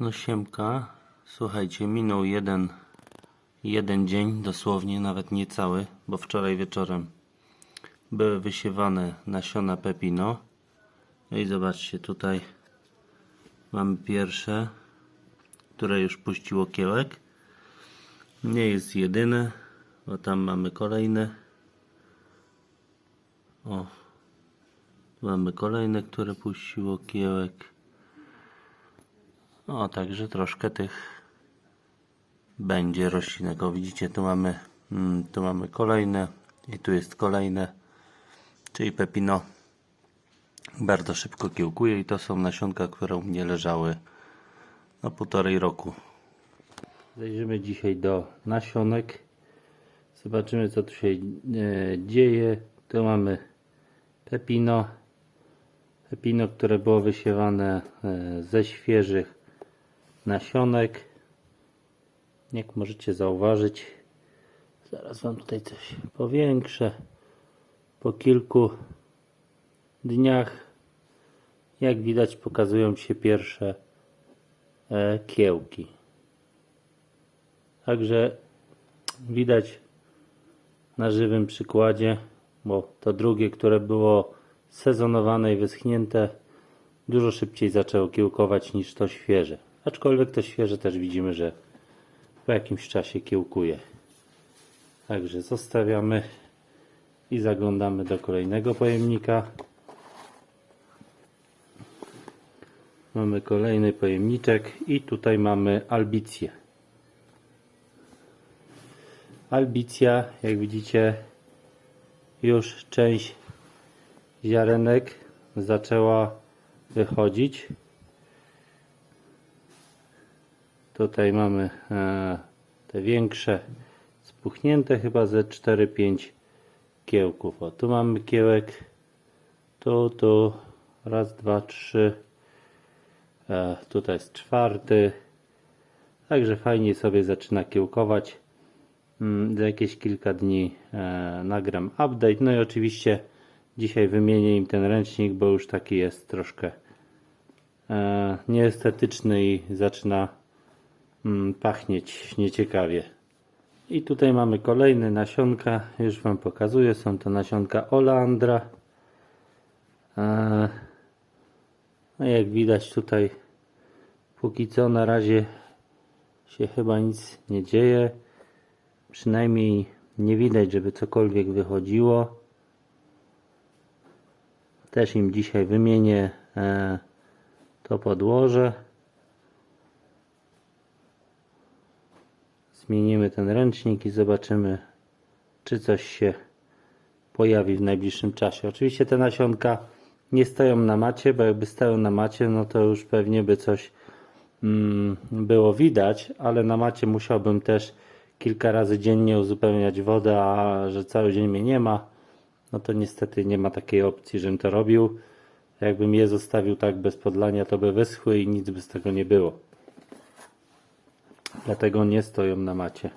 No siemka, słuchajcie, minął jeden, jeden dzień, dosłownie, nawet niecały, bo wczoraj wieczorem były wysiewane nasiona pepino. No i zobaczcie, tutaj mamy pierwsze, które już puściło kiełek. Nie jest jedyne, bo tam mamy kolejne. O, mamy kolejne, które puściło kiełek. O, także troszkę tych będzie roślinek. O, widzicie, tu mamy, mm, tu mamy kolejne i tu jest kolejne, czyli pepino bardzo szybko kiełkuje i to są nasionka, które u mnie leżały no półtorej roku. Zajrzymy dzisiaj do nasionek. Zobaczymy co tu się e, dzieje. Tu mamy pepino. Pepino, które było wysiewane e, ze świeżych nasionek. Jak możecie zauważyć, zaraz Wam tutaj coś powiększę. Po kilku dniach, jak widać, pokazują się pierwsze e, kiełki. Także widać na żywym przykładzie, bo to drugie, które było sezonowane i wyschnięte, dużo szybciej zaczęło kiełkować niż to świeże. Aczkolwiek to świeże też widzimy, że po jakimś czasie kiełkuje. Także zostawiamy i zaglądamy do kolejnego pojemnika. Mamy kolejny pojemniczek i tutaj mamy albicję. Albicja, jak widzicie, już część ziarenek zaczęła wychodzić. Tutaj mamy e, te większe, spuchnięte chyba ze 4-5 kiełków. O, tu mamy kiełek, tu, tu, raz, dwa, trzy, e, tutaj jest czwarty. Także fajnie sobie zaczyna kiełkować. Mm, Za jakieś kilka dni e, nagram update. No i oczywiście dzisiaj wymienię im ten ręcznik, bo już taki jest troszkę e, nieestetyczny i zaczyna pachnieć nieciekawie. I tutaj mamy kolejne nasionka, już Wam pokazuję, są to nasionka oleandra. E, No jak widać tutaj póki co na razie się chyba nic nie dzieje. Przynajmniej nie widać, żeby cokolwiek wychodziło. Też im dzisiaj wymienię e, to podłoże. Zmienimy ten ręcznik i zobaczymy, czy coś się pojawi w najbliższym czasie. Oczywiście te nasionka nie stoją na macie, bo jakby stały na macie, no to już pewnie by coś mm, było widać, ale na macie musiałbym też kilka razy dziennie uzupełniać wodę, a że cały dzień mnie nie ma, no to niestety nie ma takiej opcji, żebym to robił. Jakbym je zostawił tak bez podlania, to by wyschły i nic by z tego nie było. Dlatego nie stoją na macie.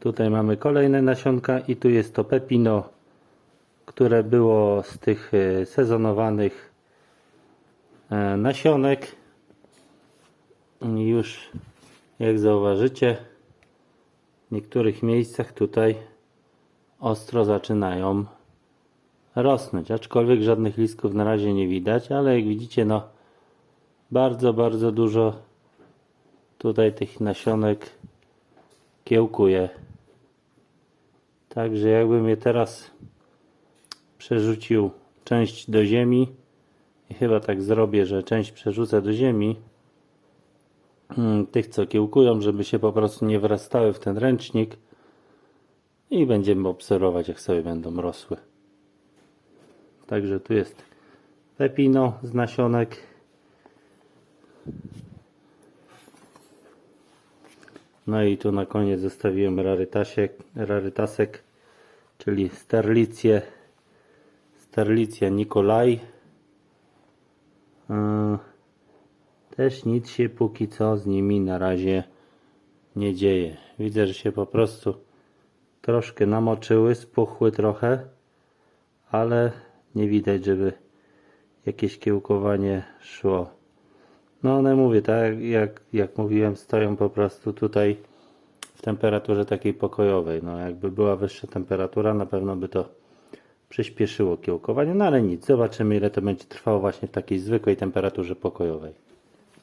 Tutaj mamy kolejne nasionka i tu jest to pepino, które było z tych e, sezonowanych e, nasionek. Już jak zauważycie, w niektórych miejscach tutaj ostro zaczynają rosnąć, aczkolwiek żadnych listków na razie nie widać, ale jak widzicie, no bardzo, bardzo dużo tutaj tych nasionek kiełkuje. Także jakbym je teraz przerzucił część do ziemi i chyba tak zrobię, że część przerzucę do ziemi mm, tych co kiełkują, żeby się po prostu nie wrastały w ten ręcznik i będziemy obserwować jak sobie będą rosły. Także tu jest pepino z nasionek. No i tu na koniec zostawiłem rarytasiek, rarytasek, czyli sterlicję, sterlicja Nikolaj. Yy, Też nic się póki co z nimi na razie nie dzieje. Widzę, że się po prostu troszkę namoczyły, spuchły trochę, ale nie widać, żeby jakieś kiełkowanie szło. No one mówię, tak jak, jak mówiłem, stoją po prostu tutaj w temperaturze takiej pokojowej. No jakby była wyższa temperatura, na pewno by to przyspieszyło kiełkowanie, no ale nic, zobaczymy ile to będzie trwało właśnie w takiej zwykłej temperaturze pokojowej.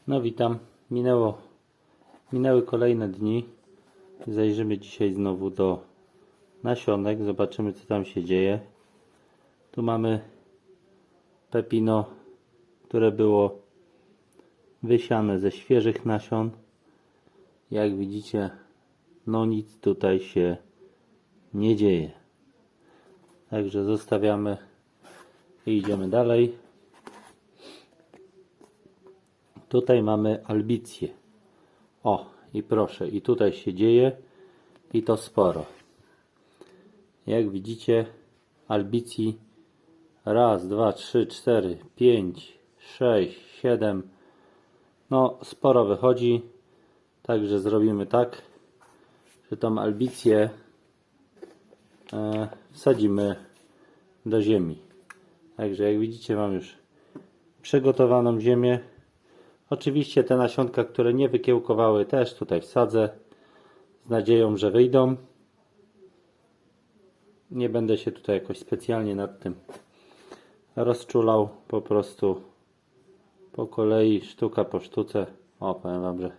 No witam, minęło, minęły kolejne dni. Zajrzymy dzisiaj znowu do nasionek, zobaczymy co tam się dzieje. Tu mamy pepino, które było wysiane ze świeżych nasion. Jak widzicie, no nic tutaj się nie dzieje. Także zostawiamy i idziemy dalej. Tutaj mamy albicję. O, i proszę, i tutaj się dzieje i to sporo. Jak widzicie, albicji raz, dwa, trzy, cztery, pięć, sześć, siedem. No, sporo wychodzi. Także zrobimy tak, że tą albicję e, wsadzimy do ziemi. Także jak widzicie mam już przygotowaną ziemię. Oczywiście te nasionka, które nie wykiełkowały też tutaj wsadzę z nadzieją, że wyjdą. Nie będę się tutaj jakoś specjalnie nad tym rozczulał. Po prostu po kolei, sztuka po sztuce. O, powiem Wam, że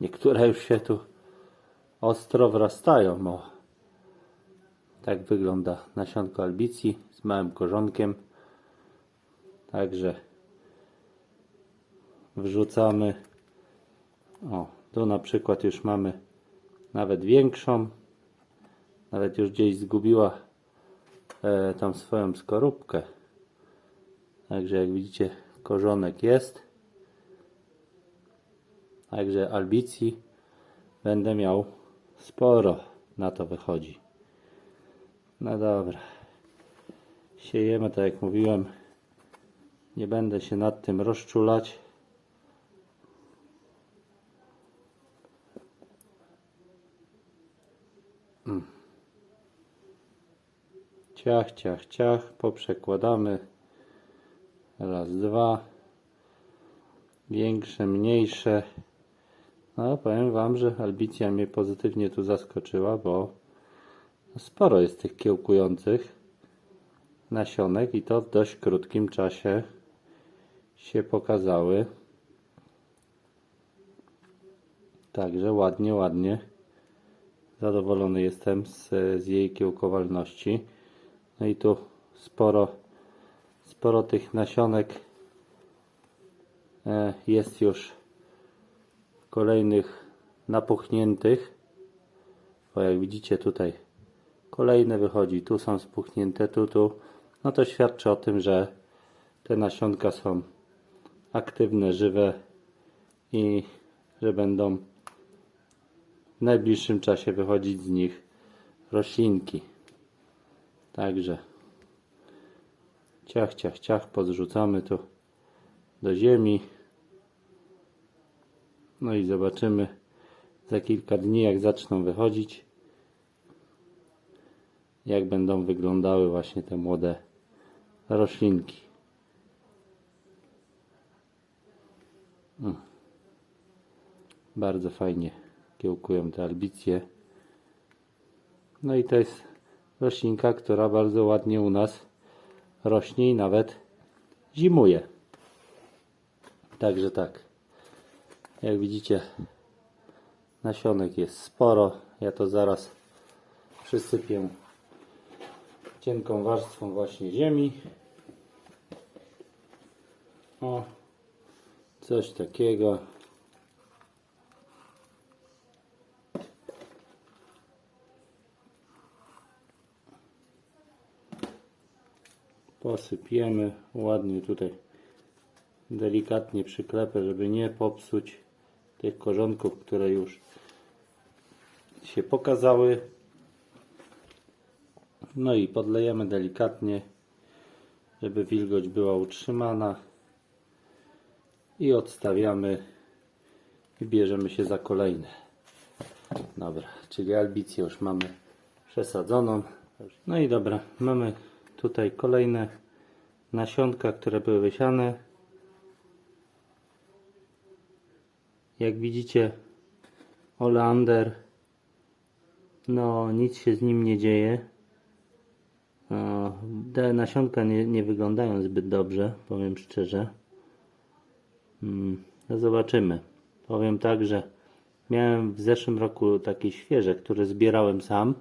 niektóre już się tu ostro wrastają. O. Tak wygląda nasionko albicji z małym korzonkiem. Także wrzucamy. O, tu na przykład już mamy nawet większą. Nawet już gdzieś zgubiła e, tam swoją skorupkę. Także jak widzicie, korzonek jest. Także albicji będę miał sporo. Na to wychodzi. No dobra. Siejemy, tak jak mówiłem. Nie będę się nad tym rozczulać. Mm. Ciach, ciach, ciach. Poprzekładamy. Raz, dwa. Większe, mniejsze. No, powiem Wam, że albicja mnie pozytywnie tu zaskoczyła, bo sporo jest tych kiełkujących nasionek i to w dość krótkim czasie się pokazały. Także ładnie, ładnie. Zadowolony jestem z, z jej kiełkowalności. No i tu sporo, sporo tych nasionek e, jest już kolejnych napuchniętych. Bo jak widzicie tutaj kolejne wychodzi, tu są spuchnięte, tu, tu. No to świadczy o tym, że te nasionka są aktywne, żywe i że będą w najbliższym czasie wychodzić z nich roślinki. Także ciach, ciach, ciach podrzucamy tu do ziemi. No i zobaczymy za kilka dni, jak zaczną wychodzić, jak będą wyglądały właśnie te młode roślinki. Mm. Bardzo fajnie kiełkują te albicje. No i to jest roślinka, która bardzo ładnie u nas rośnie i nawet zimuje. Także tak. Jak widzicie, nasionek jest sporo. Ja to zaraz przysypię cienką warstwą właśnie ziemi. O, coś takiego. Posypiemy ładnie tutaj delikatnie przyklepę, żeby nie popsuć tych korzonków, które już się pokazały. No i podlejemy delikatnie, żeby wilgoć była utrzymana. I odstawiamy i bierzemy się za kolejne. Dobra, czyli albicję już mamy przesadzoną. No i dobra, mamy tutaj kolejne nasionka, które były wysiane. Jak widzicie, oleander, no nic się z nim nie dzieje. O, Te nasionka nie, nie wyglądają zbyt dobrze, powiem szczerze. Mm, No zobaczymy. Powiem tak, że miałem w zeszłym roku takie świeże, które zbierałem sam.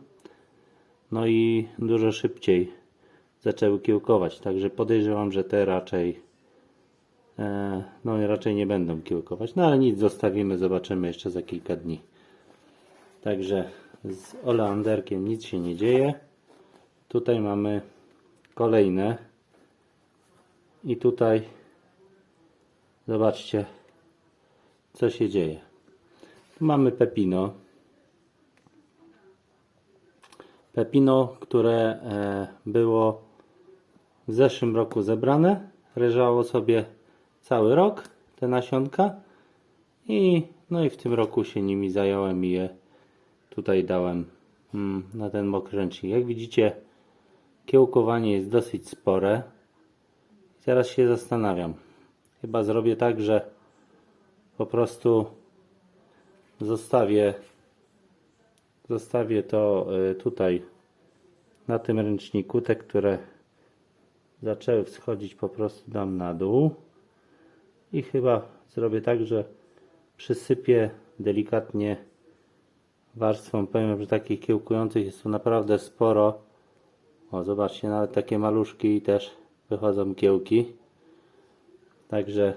No i dużo szybciej zaczęły kiełkować. Także podejrzewam, że te raczej e, no raczej nie będą kiełkować. No ale nic, zostawimy, zobaczymy jeszcze za kilka dni. Także z oleanderkiem nic się nie dzieje. Tutaj mamy kolejne. I tutaj zobaczcie, co się dzieje. Tu mamy pepino. Pepino, które e, było w zeszłym roku zebrane. Leżało sobie cały rok te nasionka. I, no i w tym roku się nimi zająłem i je tutaj dałem mm, na ten mokry ręcznik. Jak widzicie, kiełkowanie jest dosyć spore. Teraz się zastanawiam. Chyba zrobię tak, że po prostu zostawię zostawię to y, tutaj na tym ręczniku. Te, które zaczęły wschodzić, po prostu dam na dół. I chyba zrobię tak, że przysypię delikatnie warstwą. Powiem, że takich kiełkujących jest tu naprawdę sporo. O, zobaczcie, nawet takie maluszki też wychodzą kiełki. Także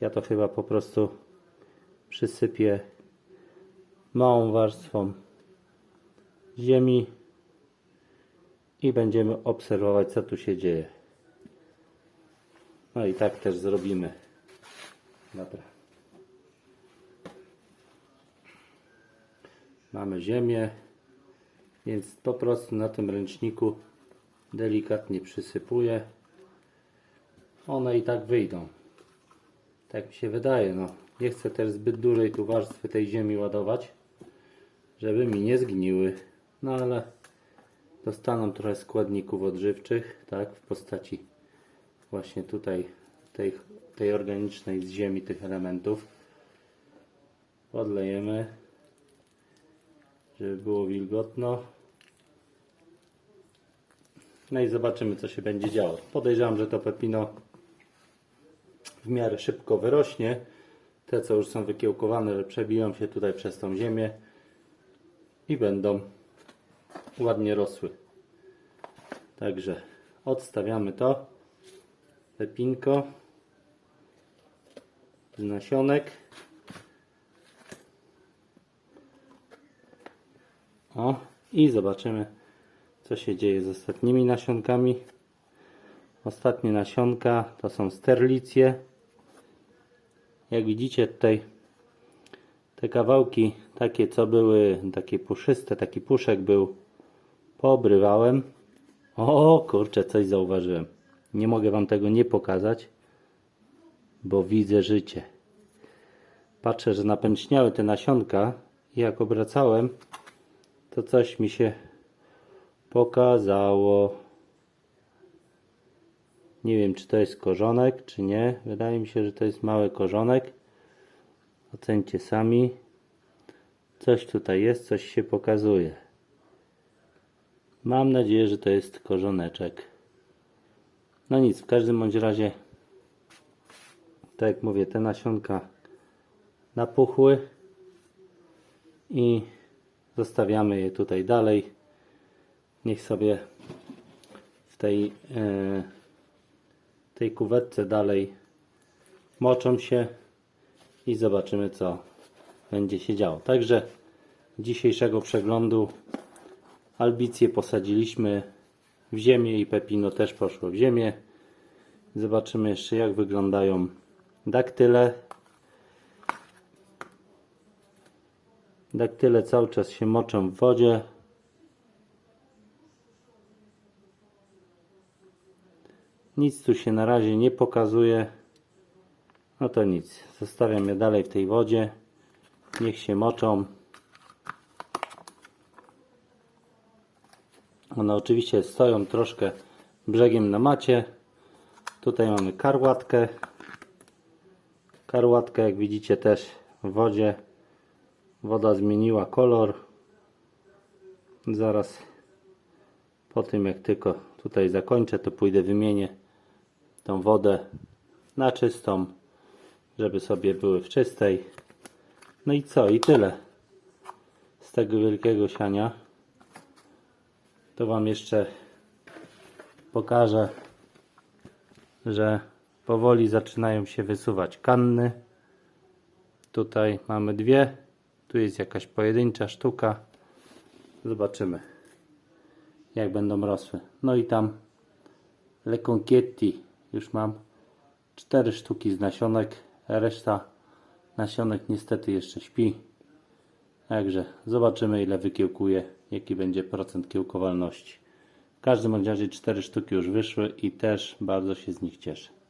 ja to chyba po prostu przysypię małą warstwą ziemi i będziemy obserwować, co tu się dzieje. No i tak też zrobimy. Dobra. Mamy ziemię, więc po prostu na tym ręczniku delikatnie przysypuję. One i tak wyjdą. Tak mi się wydaje. No. Nie chcę też zbyt dużej tu warstwy tej ziemi ładować, żeby mi nie zgniły. No ale dostaną trochę składników odżywczych, tak, w postaci właśnie tutaj tej, tej organicznej z ziemi tych elementów. Podlejemy, żeby było wilgotno. No i zobaczymy, co się będzie działo. Podejrzewam, że to pepino w miarę szybko wyrośnie. Te, co już są wykiełkowane, że przebiją się tutaj przez tą ziemię i będą ładnie rosły. Także odstawiamy to. Pepinko z nasionek. O, i zobaczymy, co się dzieje z ostatnimi nasionkami. Ostatnie nasionka to są sterlicje. Jak widzicie tutaj te kawałki takie co były takie puszyste, taki puszek był poobrywałem. O kurczę, coś zauważyłem. Nie mogę wam tego nie pokazać, bo widzę życie. Patrzę, że napęczniały te nasionka i jak obracałem, to coś mi się pokazało. Nie wiem, czy to jest korzonek, czy nie. Wydaje mi się, że to jest mały korzonek. Ocencie sami. Coś tutaj jest, coś się pokazuje. Mam nadzieję, że to jest korzoneczek. No nic, w każdym bądź razie, tak jak mówię, te nasionka napuchły i zostawiamy je tutaj dalej. Niech sobie w tej, e, tej kuwetce dalej moczą się i zobaczymy co będzie się działo. Także dzisiejszego przeglądu albicje posadziliśmy w ziemię i pepino też poszło w ziemię. Zobaczymy jeszcze jak wyglądają daktyle. Daktyle cały czas się moczą w wodzie. Nic tu się na razie nie pokazuje. No to nic. Zostawiam je dalej w tej wodzie. Niech się moczą. One oczywiście stoją troszkę brzegiem na macie. Tutaj mamy karłatkę. Karłatka jak widzicie też w wodzie. Woda zmieniła kolor. Zaraz po tym jak tylko tutaj zakończę to pójdę wymienię tą wodę na czystą, żeby sobie były w czystej. No i co? I tyle z tego wielkiego siania. To Wam jeszcze pokażę, że powoli zaczynają się wysuwać kanny. Tutaj mamy dwie. Tu jest jakaś pojedyncza sztuka. Zobaczymy, jak będą rosły. No i tam Le Conquietti już mam cztery sztuki z nasionek. Reszta nasionek niestety jeszcze śpi. Także zobaczymy ile wykiełkuje, jaki będzie procent kiełkowalności. W każdym razie cztery sztuki już wyszły i też bardzo się z nich cieszę.